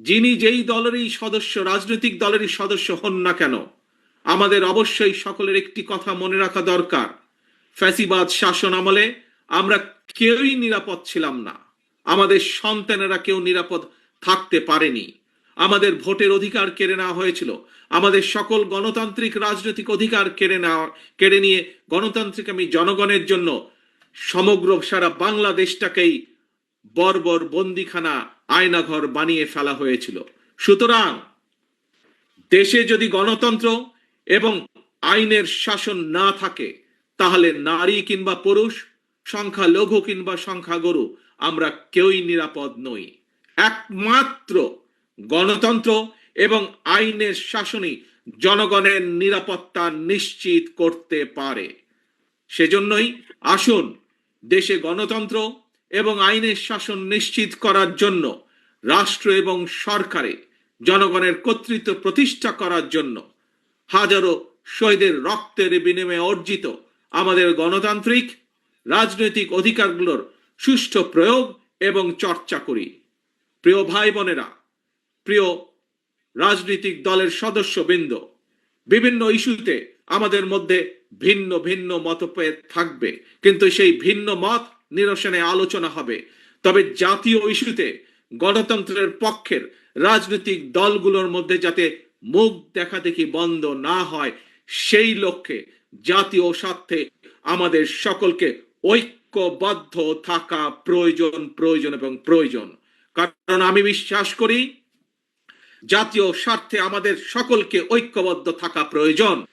যিনি যেই দলেরই সদস্য, রাজনৈতিক দলেরই সদস্য হন না কেন, আমাদের অবশ্যই সকলের একটি কথা মনে রাখা দরকার। ফ্যাসিবাদ শাসন আমলে আমরা কেউই নিরাপদ ছিলাম না। আমাদের সন্তানেরা কেউ নিরাপদ থাকতে পারেনি। আমাদের ভোটের অধিকার কেড়ে নেওয়া হয়েছিল। আমাদের সকল গণতান্ত্রিক রাজনৈতিক অধিকার কেড়ে নেওয়া, কেড়ে নিয়ে গণতান্ত্রিক আমি জনগণের জন্য সমগ্র সারা বাংলাদেশটাকেই বর্বর বন্দিখানা আয়নাঘর বানিয়ে ফেলা হয়েছিল। সুতরাং দেশে যদি গণতন্ত্র এবং আইনের শাসন না থাকে, তাহলে নারী কিংবা পুরুষ সংখ্যা লঘু কিংবা সংখ্যা গরু আমরা কেউই নিরাপদ নই। একমাত্র গণতন্ত্র এবং আইনের শাসনই জনগণের নিরাপত্তা নিশ্চিত করতে পারে। সেজন্যই আসুন, দেশে গণতন্ত্র এবং আইনের শাসন নিশ্চিত করার জন্য রাষ্ট্র এবং সরকারে জনগণের কর্তৃত্ব প্রতিষ্ঠা করার জন্য হাজারো শহীদের রক্তের বিনিময়ে অর্জিত আমাদের গণতান্ত্রিক, রাজনৈতিক অধিকারগুলোর সুষ্ঠু প্রয়োগ এবং চর্চা করি। প্রিয় ভাই বোনেরা, প্রিয় রাজনৈতিক দলের সদস্যবৃন্দ, বিভিন্ন ইস্যুতে আমাদের মধ্যে ভিন্ন ভিন্ন মতভেদ থাকবে, কিন্তু সেই ভিন্ন মত নিরসনে আলোচনা হবে। তবে জাতীয় ইস্যুতে গণতন্ত্রের পক্ষের রাজনৈতিক দলগুলোর মধ্যে যাতে মুখ দেখা দেখি বন্ধ না হয়, সেই লক্ষ্যে জাতীয় স্বার্থে আমাদের সকলকে ঐক্যবদ্ধ থাকা প্রয়োজন প্রয়োজন এবং প্রয়োজন। কারণ আমি বিশ্বাস করি, জাতীয় স্বার্থে আমাদের সকলকে ঐক্যবদ্ধ থাকা প্রয়োজন।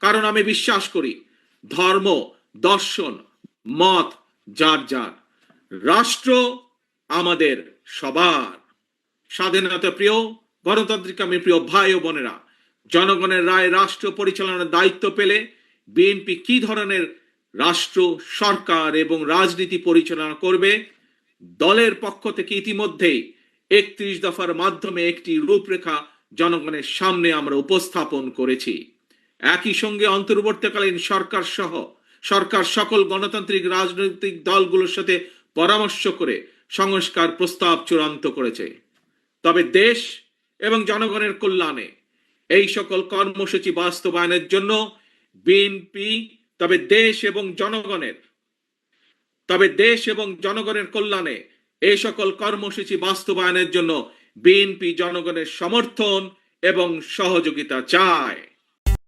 কারণ আমি বিশ্বাস করি, ধর্ম, দর্শন, মত যার যার। রাষ্ট্র আমাদের সবার। স্বাধীনতা প্রিয়, গণতান্ত্রিক আমি প্রিয় ভাই ও বোনেরা, জনগণের রায়, রাষ্ট্র পরিচালনার দায়িত্ব পেলে বিএনপি কি ধরনের রাষ্ট্র, সরকার এবং রাজনীতি পরিচালনা করবে? দলের পক্ষ থেকে ইতিমধ্যেই একত্রিশ দফার মাধ্যমে একটি রূপরেখা জনগণের সামনে আমরা উপস্থাপন করেছি। একই সঙ্গে অন্তর্বর্তীকালীন সরকার সহ সরকার সকল গণতান্ত্রিক রাজনৈতিক দলগুলোর সাথে পরামর্শ করে সংস্কার প্রস্তাব চূড়ান্ত করেছে। তবে দেশ এবং জনগণের কল্যাণে এই সকল কর্মসূচি বাস্তবায়নের জন্য বিএনপি, তবে দেশ এবং জনগণের, তবে দেশ এবং জনগণের কল্যাণে এই সকল কর্মসূচি বাস্তবায়নের জন্য বিএনপি জনগণের সমর্থন এবং সহযোগিতা চায়।